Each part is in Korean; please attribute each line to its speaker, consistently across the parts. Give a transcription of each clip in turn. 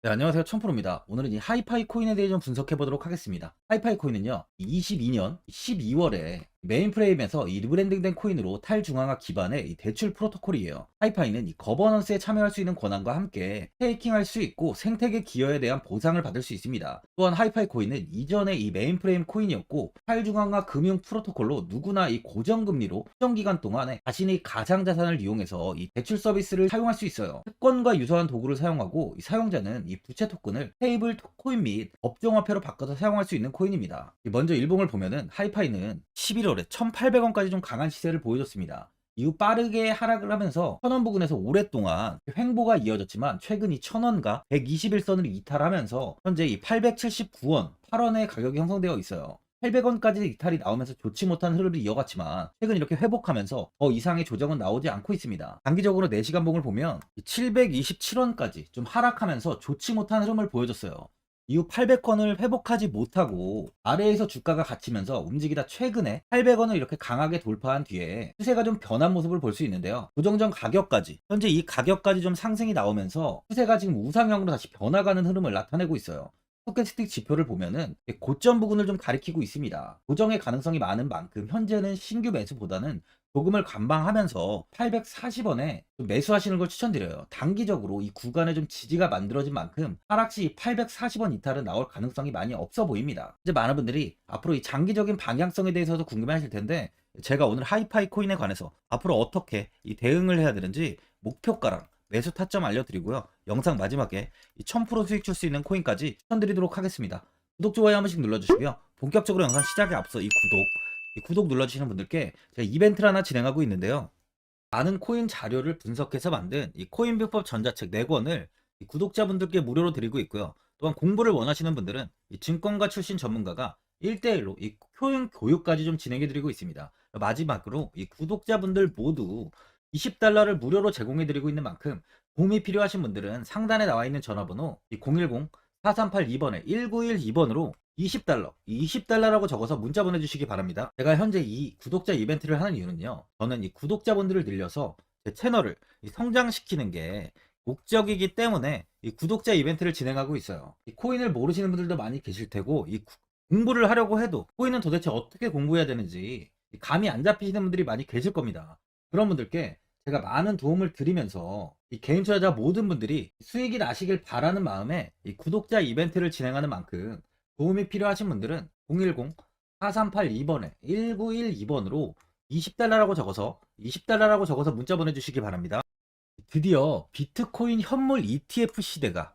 Speaker 1: 네, 안녕하세요. 천프로입니다. 오늘은 이 하이파이 코인에 대해 좀 분석해 보도록 하겠습니다. 하이파이 코인은요, 22년 12월에 메인 프레임에서 이 리브랜딩된 코인으로 탈중앙화 기반의 이 대출 프로토콜이에요. 하이파이는 이 거버넌스에 참여할 수 있는 권한과 함께 스테이킹할 수 있고 생태계 기여에 대한 보상을 받을 수 있습니다. 또한 하이파이 코인은 이전에 이 메인 프레임 코인이었고 탈중앙화 금융 프로토콜로 누구나 이 고정금리로 특정 기간 동안에 자신의 가상 자산을 이용해서 이 대출 서비스를 사용할 수 있어요. 채권과 유사한 도구를 사용하고 이 사용자는 이 부채 토큰을 테이블 코인 및 업종화폐로 바꿔서 사용할 수 있는 코인입니다. 먼저 일봉을 보면은 하이파이는 11월 에 1,800원까지 좀 강한 시세를 보여줬습니다. 이후 빠르게 하락을 하면서 1000원 부근에서 오랫동안 횡보가 이어졌지만 최근 이 1000원과 121선을 이탈하면서 현재 이 879원, 8원의 가격이 형성되어 있어요. 800원까지 이탈이 나오면서 좋지 못한 흐름을 이어갔지만 최근 이렇게 회복하면서 더 이상의 조정은 나오지 않고 있습니다. 단기적으로 4시간 봉을 보면 727원까지 좀 하락하면서 좋지 못한 흐름을 보여줬어요. 이후 800원을 회복하지 못하고 아래에서 주가가 갇히면서 움직이다 최근에 800원을 이렇게 강하게 돌파한 뒤에 추세가 좀 변한 모습을 볼 수 있는데요. 조정전 가격까지 현재 이 가격까지 좀 상승이 나오면서 추세가 지금 우상향으로 다시 변화가는 흐름을 나타내고 있어요. 스토캐스틱 지표를 보면은 고점 부근을 좀 가리키고 있습니다. 조정의 가능성이 많은 만큼 현재는 신규 매수보다는 조금을 감방하면서 840원에 매수하시는 걸 추천드려요. 단기적으로 이 구간에 좀 지지가 만들어진 만큼 하락시 840원 이탈은 나올 가능성이 많이 없어 보입니다. 이제 많은 분들이 앞으로 이 장기적인 방향성에 대해서도 궁금해 하실 텐데 제가 오늘 하이파이 코인에 관해서 앞으로 어떻게 이 대응을 해야 되는지 목표가랑 매수 타점 알려드리고요. 영상 마지막에 이1000% 수익 줄 수 있는 코인까지 추천드리도록 하겠습니다. 구독, 좋아요 한 번씩 눌러주시고요. 본격적으로 영상 시작에 앞서 이 구독, 이 구독 눌러주시는 분들께 제가 이벤트를 하나 진행하고 있는데요. 많은 코인 자료를 분석해서 만든 이 코인 비법 전자책 4권을 이 구독자분들께 무료로 드리고 있고요. 또한 공부를 원하시는 분들은 이 증권가 출신 전문가가 1대1로 이 코인 교육까지 좀 진행해 드리고 있습니다. 마지막으로 이 구독자분들 모두 20달러를 무료로 제공해 드리고 있는 만큼 도움이 필요하신 분들은 상단에 나와 있는 전화번호 010-4382번에 1912번으로 20달러, 20달러라고 적어서 문자 보내주시기 바랍니다. 제가 현재 이 구독자 이벤트를 하는 이유는요. 저는 이 구독자분들을 늘려서 제 채널을 이 성장시키는 게 목적이기 때문에 이 구독자 이벤트를 진행하고 있어요. 이 코인을 모르시는 분들도 많이 계실 테고 이 구- 공부를 하려고 해도 코인은 도대체 어떻게 공부해야 되는지 이 감이 안 잡히시는 분들이 많이 계실 겁니다. 그런 분들께 제가 많은 도움을 드리면서 이 개인 투자자 모든 분들이 수익이 나시길 바라는 마음에 이 구독자 이벤트를 진행하는 만큼 도움이 필요하신 분들은 010-4382번에 1912번으로 20달러라고 적어서 20달러라고 적어서 문자 보내주시기 바랍니다. 드디어 비트코인 현물 ETF 시대가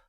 Speaker 1: 좀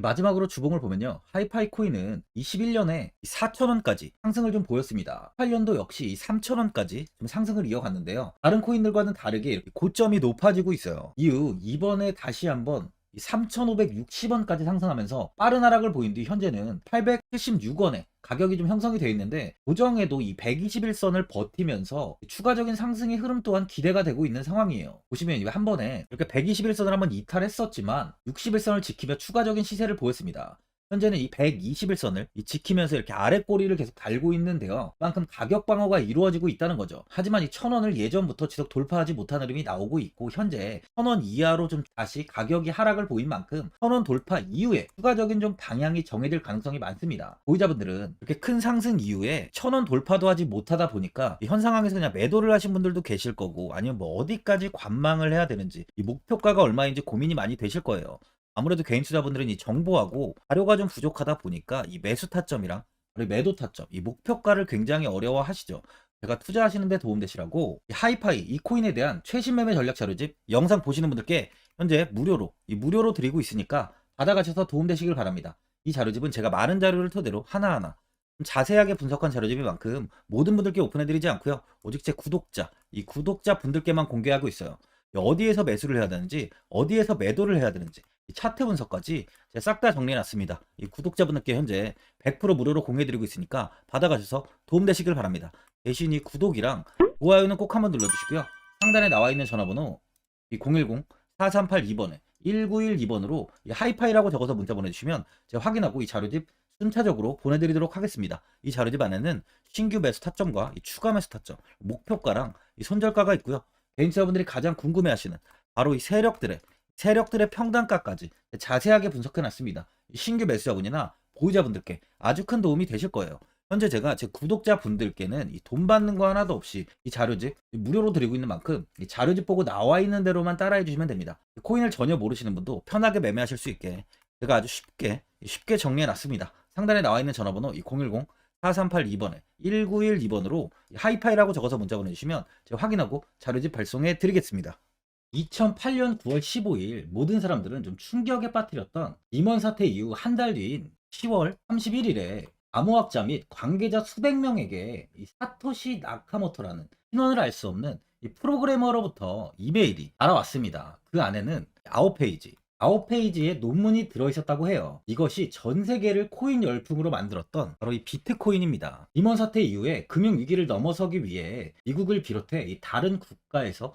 Speaker 1: 마지막으로 주봉을 보면요. 하이파이 코인은 21년에 4,000원까지 상승을 좀 보였습니다. 8년도 역시 3,000원까지 좀 상승을 이어갔는데요. 다른 코인들과는 다르게 이렇게 고점이 높아지고 있어요. 이후 이번에 다시 한번 3,560원까지 상승하면서 빠른 하락을 보인 뒤 현재는 876원에 가격이 좀 형성이 되어 있는데 고정에도 이 121선을 버티면서 추가적인 상승의 흐름 또한 기대가 되고 있는 상황이에요. 보시면 한 번에 이렇게 121선을 한번 이탈했었지만 61선을 지키며 추가적인 시세를 보였습니다. 현재는 이 121선을 지키면서 이렇게 아래 꼬리를 계속 달고 있는데요. 그만큼 가격 방어가 이루어지고 있다는 거죠. 하지만 이 1000원을 예전부터 지속 돌파하지 못한 흐름이 나오고 있고 현재 1000원 이하로 좀 다시 가격이 하락을 보인 만큼 1000원 돌파 이후에 추가적인 좀 방향이 정해질 가능성이 많습니다. 보유자분들은 이렇게 큰 상승 이후에 1000원 돌파도 하지 못하다 보니까 현 상황에서 그냥 매도를 하신 분들도 계실 거고 아니면 뭐 어디까지 관망을 해야 되는지 이 목표가가 얼마인지 고민이 많이 되실 거예요. 아무래도 개인 투자분들은 이 정보하고 자료가 좀 부족하다 보니까 이 매수 타점이랑 그리고 매도 타점, 이 목표가를 굉장히 어려워하시죠. 제가 투자하시는데 도움되시라고 이 하이파이 이 코인에 대한 최신 매매 전략 자료집 영상 보시는 분들께 현재 무료로 이 무료로 드리고 있으니까 받아가셔서 도움되시길 바랍니다. 이 자료집은 제가 많은 자료를 토대로 하나하나 좀 자세하게 분석한 자료집인 만큼 모든 분들께 오픈해드리지 않고요. 오직 제 구독자, 이 구독자 분들께만 공개하고 있어요. 어디에서 매수를 해야 되는지, 어디에서 매도를 해야 되는지, 이 차트 분석까지 싹 다 정리해놨습니다. 이 구독자분들께 현재 100% 무료로 공유해드리고 있으니까 받아가셔서 도움되시길 바랍니다. 대신 이 구독이랑 좋아요는 꼭 한번 눌러주시고요. 상단에 나와 있는 전화번호 이 010-4382번에 1912번으로 하이파이라고 적어서 문자 보내주시면 제가 확인하고 이 자료집 순차적으로 보내드리도록 하겠습니다. 이 자료집 안에는 신규 매수 타점과 이 추가 매수 타점, 목표가랑 이 손절가가 있고요. 개인투자분들이 가장 궁금해하시는 바로 이 세력들의 세력들의 평단가까지 자세하게 분석해놨습니다. 신규 매수자분이나 보유자분들께 아주 큰 도움이 되실 거예요. 현재 제가 제 구독자분들께는 이돈 받는 거 하나도 없이 이 자료집 무료로 드리고 있는 만큼 이 자료집 보고 나와 있는 대로만 따라해 주시면 됩니다. 코인을 전혀 모르시는 분도 편하게 매매하실 수 있게 제가 아주 쉽게 쉽게 정리해 놨습니다. 상단에 나와 있는 전화번호 010 4382번에 1912번으로 하이파이라고 적어서 문자 보내주시면 제가 확인하고 자료집 발송해 드리겠습니다. 2008년 9월 15일 모든 사람들은 좀 충격에 빠뜨렸던 임원 사태 이후 한 달 뒤인 10월 31일에 암호학자 및 관계자 수백 명에게 이 사토시 나카모토라는 신원을 알 수 없는 이 프로그래머로부터 이메일이 알아왔습니다. 그 안에는 9페이지, 9페이지에 논문이 들어있었다고 해요. 이것이 전 세계를 코인 열풍으로 만들었던 바로 이 비트코인입니다. 임원 사태 이후에 금융위기를 넘어서기 위해 미국을 비롯해 이 다른 국가에서